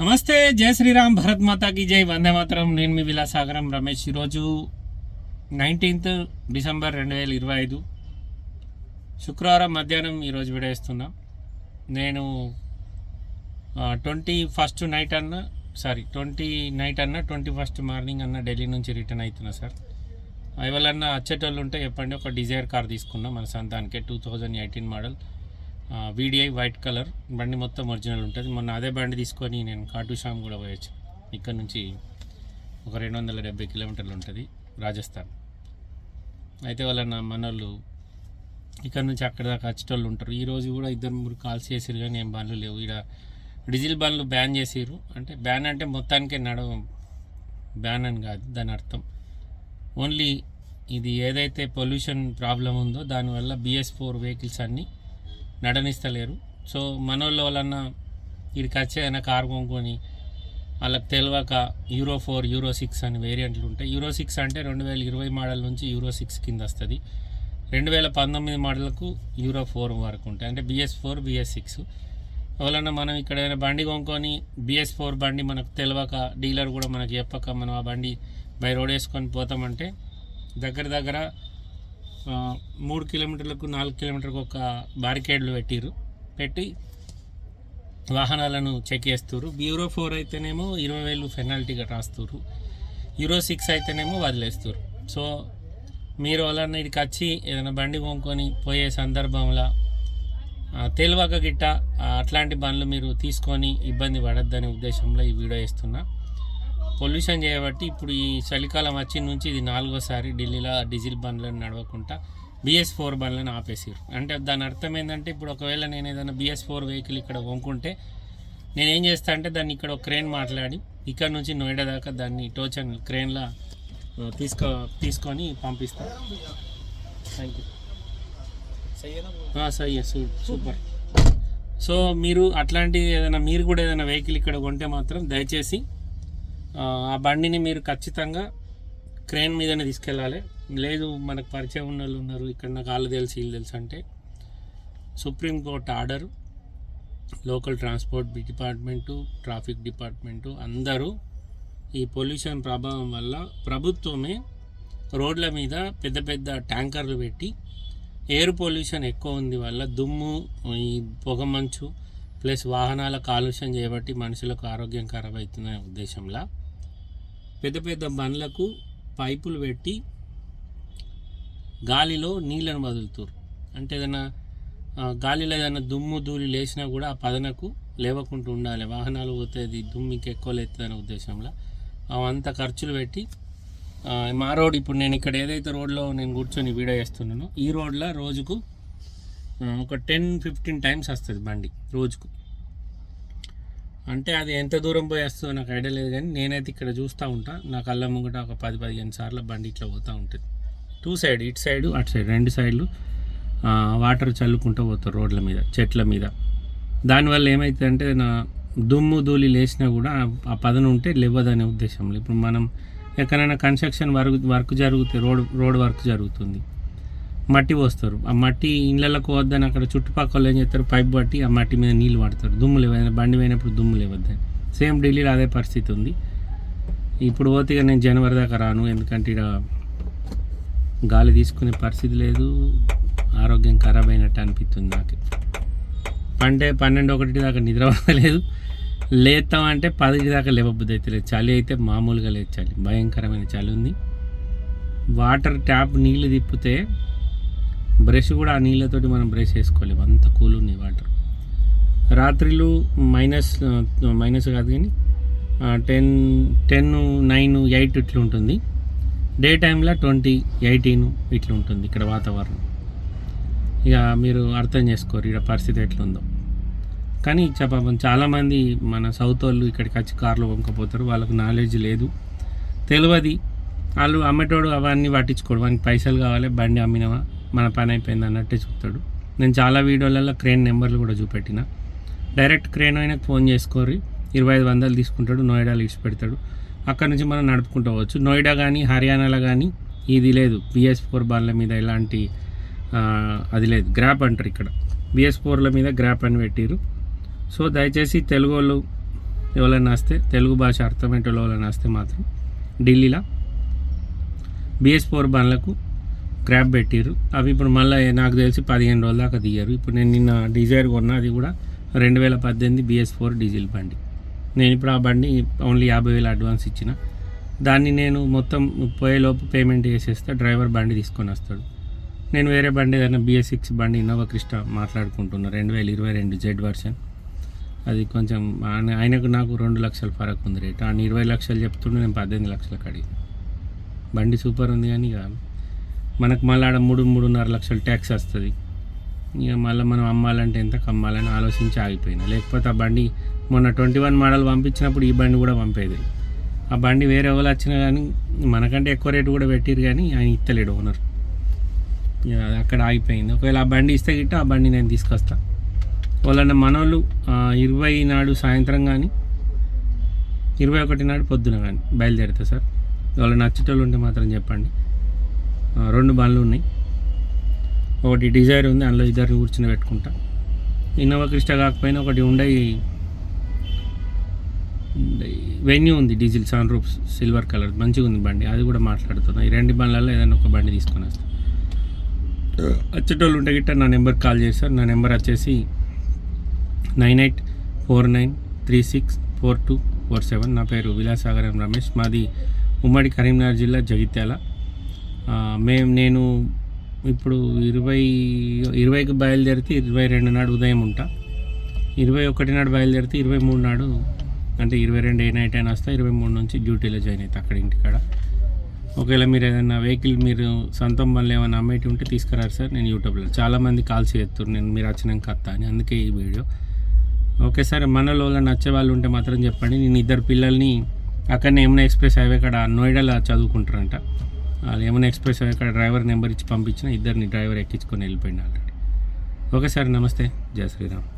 నమస్తే జై శ్రీరామ్ భరత్ మాతాకి జై వందే మాతరం. నేను మీ విలాసాగరం రమేష్. ఈరోజు నైన్టీన్త్ డిసెంబర్ రెండు వేల ఇరవై ఐదు. శుక్రవారం మధ్యాహ్నం ఈరోజు విడేస్తున్నా. నేను ట్వంటీ ఫస్ట్ నైట్ అన్న సారీ ట్వంటీ నైట్ అన్న ట్వంటీ ఫస్ట్ మార్నింగ్ అన్న ఢిల్లీ నుంచి రిటర్న్ అవుతున్నా సార్. ఎవరన్నా వచ్చేటోళ్ళు ఉంటే చెప్పండి ఒక డిజైర్ కార్ తీసుకున్నాం మన సంతానికే two thousand eighteen model. VDI white colour బండి మొత్తం ఒరిజినల్ ఉంటుంది. మొన్న అదే బండి తీసుకొని నేను కాటు షామ్ కూడా పోయొచ్చు. ఇక్కడ నుంచి ఒక రెండు వందల డెబ్బై కిలోమీటర్లు ఉంటుంది రాజస్థాన్. అయితే వాళ్ళ నా మనోళ్ళు ఇక్కడ నుంచి అక్కడ దాకా వచ్చేటోళ్ళు ఉంటారు. ఈ రోజు కూడా ఇద్దరు ముగ్గురు కాల్స్ చేసారు కానీ ఏం బండ్లు లేవు. ఇక్కడ డీజిల్ బండ్లు బ్యాన్ చేసారు అంటే బ్యాన్ అంటే మొత్తానికే నడవ. బ్యాన్ అని కాదు దాని అర్థం. ఓన్లీ ఇది ఏదైతే పొల్యూషన్ ప్రాబ్లం ఉందో దానివల్ల బిఎస్ ఫోర్ వెహికల్స్ అన్నీ నడనిస్తలేరు సో మనోళ్ళ వలన వీడికి వచ్చే ఏదైనా కారు కొనుక్కొని వాళ్ళకి తెలియక యూరో ఫోర్ యూరో సిక్స్ అని వేరియంట్లు ఉంటాయి. యూరో సిక్స్ అంటే రెండు వేల ఇరవై మోడల్ నుంచి యూరో సిక్స్ కింద వస్తుంది. రెండు వేల పంతొమ్మిది మోడల్కు యూరో ఫోర్ వరకు ఉంటాయి. అంటే బిఎస్ ఫోర్ బిఎస్ సిక్స్ ఎవరన్నా మనం ఇక్కడ ఏదైనా బండి కొనుక్కొని బిఎస్ ఫోర్ బండి మనకు తెలియక డీలర్ కూడా మనకి చెప్పక మనం ఆ బండి బై రోడ్ వేసుకొని పోతామంటే దగ్గర దగ్గర మూడు కిలోమీటర్లకు నాలుగు కిలోమీటర్లకు ఒక బారికేడ్లు పెట్టిర్రు. పెట్టి వాహనాలను చెక్ చేస్తారు బ్యూరో ఫోర్ అయితేనేమో ఇరవై వేలు పెనాల్టీగా రాస్తారు యూరో సిక్స్ అయితేనేమో వదిలేస్తారు సో మీరు వాళ్ళని ఇక్కడికి వచ్చి ఏదైనా బండి కొనుక్కొని పోయే సందర్భంలో తెలివక గిట్ట అట్లాంటి బండ్లు మీరు తీసుకొని ఇబ్బంది పడద్దనే ఉద్దేశంలో ఈ వీడియో ఇస్తున్నా పొల్యూషన్ చేయబట్టి ఇప్పుడు ఈ చలికాలం వచ్చి నుంచి ఇది నాలుగోసారి ఢిల్లీలో డీజిల్ బండ్లను నడవకుండా బిఎస్ ఫోర్ బండ్లను ఆపేసారు అంటే దాని అర్థం ఏంటంటే ఇప్పుడు ఒకవేళ నేను ఏదైనా బిఎస్ ఫోర్ వెహికల్ ఇక్కడ కొనుక్కుంటే నేను ఏం చేస్తా అంటే దాన్ని ఇక్కడ ఒక క్రేన్ మాట్లాడి ఇక్కడ నుంచి నోయిడా దాకా దాన్ని టోచన్ క్రేన్లో తీసుకో తీసుకొని పంపిస్తాను థ్యాంక్ యూ సై సూపర్. సో మీరు అట్లాంటి ఏదైనా మీరు కూడా ఏదైనా వెహికల్ ఇక్కడ కొంటే మాత్రం దయచేసి ఆ, బండిని మీరు ఖచ్చితంగా క్రేన్ మీదనే తీసుకెళ్ళాలి. లేదు మనకు పరిచయం ఉన్న వాళ్ళు ఉన్నారు. ఇక్కడ నాకు వాళ్ళు తెలుసు వీళ్ళు తెలుసు అంటే. Supreme court order local transport department traffic department అందరూ ఈ పొల్యూషన్ ప్రభావం వల్ల ప్రభుత్వమే రోడ్ల మీద పెద్ద పెద్ద ట్యాంకర్లు పెట్టి ఎయిర్ పొల్యూషన్ ఎక్కువ ఉంది వల్ల దుమ్ము ఈ పొగమంచు ప్లస్ వాహనాల కాలుష్యం చేయబట్టి మనుషులకు ఆరోగ్యం ఖరాబ్ అవుతుందనే ఉద్దేశంలో పెద్ద పెద్ద బండ్లకు పైపులు పెట్టి గాలిలో నీళ్ళను వదులుతారు అంటే ఏదైనా గాలిలో ఏదైనా దుమ్ము ధూళి లేచినా కూడా ఆ పదనకు లేవకుండా ఉండాలి. వాహనాలు పోతే అది దుమ్మికి ఎక్కువ లేస్తుంది అనే ఉద్దేశంలో. అవంతా ఖర్చులు పెట్టి మా రోడ్ ఇప్పుడు నేను ఇక్కడ ఏదైతే రోడ్లో నేను కూర్చొని వీడియో చేస్తున్నానో ఈ రోడ్లో రోజుకు ఒక టెన్ ఫిఫ్టీన్ టైమ్స్ వస్తుంది బండి రోజుకు. అంటే అది ఎంత దూరం పోయి వస్తుందో నాకు ఐడియా లేదు కానీ నేనైతే ఇక్కడ చూస్తూ ఉంటా. నా కళ్ళ ముంగట ఒక పది పదిహేను సార్లు బండి ఇట్లా పోతూ ఉంటుంది. టూ సైడ్ ఇటు సైడు అటు సైడ్ రెండు సైడ్లు వాటర్ చల్లుకుంటూ పోతారు రోడ్ల మీద చెట్ల మీద. దానివల్ల ఏమవుతుందంటే నా దుమ్ము ధూళి లేచినా కూడా ఆ- పదను ఉంటే లేవదనే ఉద్దేశంలో. ఇప్పుడు మనం ఎక్కడైనా కన్స్ట్రక్షన్ వర్క్ వర్క్ జరుగుతుంది రోడ్ రోడ్ వర్క్ జరుగుతుంది. మట్టి పోస్తారు. ఆ మట్టి ఇళ్ళకు వద్దని అక్కడ చుట్టుపక్కల ఏం చేస్తారు? పైప్ పట్టి ఆ మట్టి మీద నీళ్ళు పడతారు దుమ్ము లేవద్దని బండి పోయినప్పుడు దుమ్ము లేవద్దని. సేమ్ ఢిల్లీలో అదే పరిస్థితి ఉంది. ఇప్పుడు పోతే నేను జనవరి దాకా రాను. ఎందుకంటే ఇక్కడ గాలి తీసుకునే పరిస్థితి లేదు. ఆరోగ్యం ఖరాబ్ అయినట్టు అనిపిస్తుంది నాకు. పంటే పన్నెండు ఒకటి దాకా నిద్ర లేదు లేస్తాం అంటే పది దాకా లేవబుద్ధి అయితే లేదు. చలి అయితే మామూలుగా లేదు చలి. భయంకరమైన చలి ఉంది. వాటర్ ట్యాప్ నీళ్ళు తిప్పితే బ్రష్ కూడా ఆ నీళ్ళతోటి మనం బ్రష్ చేసుకోలేము అంత కూల్ ఉంది వాటర్. రాత్రిలు మైనస్ మైనస్ కాదు కానీ టెన్ టెన్ నైన్ ఎయిట్ ఇట్లా ఉంటుంది. డే టైంలో ట్వంటీ ఎయిటీన్ ఇట్లా ఉంటుంది ఇక్కడ వాతావరణం. ఇక మీరు అర్థం చేసుకోరు ఇక్కడ పరిస్థితి ఎట్లుందో. కానీ చెప్పం చాలామంది మన సౌత్ వాళ్ళు ఇక్కడికి వచ్చి కారులో కొనుక్కపోతారు వాళ్ళకు నాలెడ్జ్ లేదు. తెలియదు వాళ్ళు అమ్మేటోడు అవన్నీ పట్టించుకోడు. వానికి పైసలు కావాలి బండి అమ్మినవా? మన పని అయిపోయింది అన్నట్టే చెప్తాడు నేను చాలా వీడియోలలో క్రేన్ నెంబర్లు కూడా చూపెట్టిన. డైరెక్ట్ క్రేన్ ఆయనకు ఫోన్ చేసుకోరి ఇరవై ఐదు వందలు తీసుకుంటాడు నోయిడాలో ఇచ్చి పెడతాడు. అక్కడ నుంచి మనం నడుపుకుంటూ పోవచ్చు. నోయిడా కానీ హర్యానాలో కానీ ఇది లేదు. బిఎస్ ఫోర్ బాల్ల మీద ఎలాంటి అది లేదు. గ్రాప్ అంటారు ఇక్కడ. బిఎస్ ఫోర్ల మీద గ్రాప్ అని పెట్టారు సో దయచేసి తెలుగు వాళ్ళు ఎవరైనా వస్తే తెలుగు భాష అర్థమయ్యేటోళ్ళు ఎవరైనా వస్తే మాత్రం ఢిల్లీలో బిఎస్ ఫోర్ బండ్లకు క్రాప్ పెట్టిర్రు. అవి ఇప్పుడు మళ్ళీ నాకు తెలిసి పదిహేను రోజుల దాకా తీయరు. ఇప్పుడు నేను నిన్న డిజైర్ కొన్నా అది కూడా రెండు వేల పద్దెనిమిది బిఎస్ ఫోర్ డీజిల్ బండి. నేను ఇప్పుడు ఆ బండి ఓన్లీ యాభై వేలు అడ్వాన్స్ ఇచ్చిన. దాన్ని నేను మొత్తం పోయేలోపు పేమెంట్ చేసేస్తే డ్రైవర్ బండి తీసుకొని వస్తాడు. నేను వేరే బండి ఏదైనా బిఎస్ సిక్స్ బండి ఇన్నోవా క్రిస్టా మాట్లాడుకుంటున్నా. రెండు వేల ఇరవై రెండు జెడ్ వర్షన్ అది కొంచెం ఆయన- ఆయనకు నాకు రెండు లక్షల ఫరక్ ఉంది రేట్. ఆయన ఇరవై లక్షలు చెప్తుండే నేను పద్దెనిమిది లక్షలకు అడిగి బండి సూపర్ ఉంది కానీ ఇక మనకు మళ్ళీ ఆడ మూడు మూడున్నర లక్షలు ట్యాక్స్ వస్తుంది. ఇక మళ్ళీ మనం అమ్మాలంటే ఎంత అమ్మాలని ఆలోచించి ఆగిపోయినా. లేకపోతే ఆ బండి మొన్న ట్వంటీ వన్ మోడల్ పంపించినప్పుడు ఈ బండి కూడా పంపేది. ఆ బండి వేరే ఎవరు వచ్చినా కానీ మనకంటే ఎక్కువ రేటు కూడా పెట్టిరు కానీ ఆయన ఇస్తలేడు ఓనర్. ఇక అది అక్కడ ఆగిపోయింది. ఒకవేళ ఆ బండి ఇస్తే గిట్ట ఆ బండి నేను తీసుకొస్తా. వాళ్ళన్న మనోళ్ళు ఇరవై నాడు సాయంత్రం కానీ ఇరవై ఒకటి నాడు పొద్దున కానీ బయలుదేరుతా సార్. వాళ్ళ నచ్చేటోళ్ళు ఉంటే మాత్రం చెప్పండి. రెండు బండ్లు ఉన్నాయి. ఒకటి డిజైర్ ఉంది అందులో ఇద్దరిని కూర్చుని పెట్టుకుంటా. ఇన్నోవా క్రిస్టా కాకపోయినా ఒకటి ఉండే వెన్యూ ఉంది diesel sun roof silver colour. మంచిగా ఉంది బండి అది కూడా మాట్లాడుతున్నాను ఈ రెండు బండ్లలో ఏదైనా ఒక బండి తీసుకొని వస్తాను వచ్చేటోళ్ళు ఉంటే గిట్ట నా నెంబర్ కాల్ చేశారు నా నెంబర్ వచ్చేసి nine eight four nine three six four two four seven. నా పేరు విలాసాగరం రమేష్. మాది ఉమ్మడి కరీంనగర్ జిల్లా జగిత్యాల. మేము నేను ఇప్పుడు ఇరవై ఇరవైకి బయలుదేరితే ఇరవై రెండు నాడు ఉదయం ఉంటా. ఇరవై ఒకటి నాడు బయలుదేరితే ఇరవై మూడు నాడు అంటే ఇరవై రెండు ఏ నైట్ అయినా వస్తా ఇరవై మూడు నుంచి డ్యూటీలో జాయిన్ అవుతా అక్కడ ఇంటికాడ. ఒకవేళ మీరు ఏదైనా వెహికల్ మీరు సొంతం బండ్లు ఏమైనా అమ్మేటి ఉంటే తీసుకురారు సార్ నేను యూట్యూబ్లో చాలామంది కాల్స్ చేస్తారు నేను మీరు వచ్చినాక వస్తా అని అందుకే ఈ వీడియో. ఓకే సార్ మనలో నచ్చే వాళ్ళు ఉంటే మాత్రం చెప్పండి. నేను ఇద్దరు పిల్లల్ని అక్కడనే యమునా ఎక్స్ప్రెస్ హైవే కాడ నోయిడాలో చదువుకుంటారంట. వాళ్ళు ఎక్స్ప్రెస్ అక్కడ డ్రైవర్ నెంబర్ ఇచ్చి పంపించిన ఇద్దరిని డ్రైవర్ ఎక్కించుకొని వెళ్ళిపోయింది ఆల్రెడీ ఓకే సార్ నమస్తే. జయ శ్రీరామ్.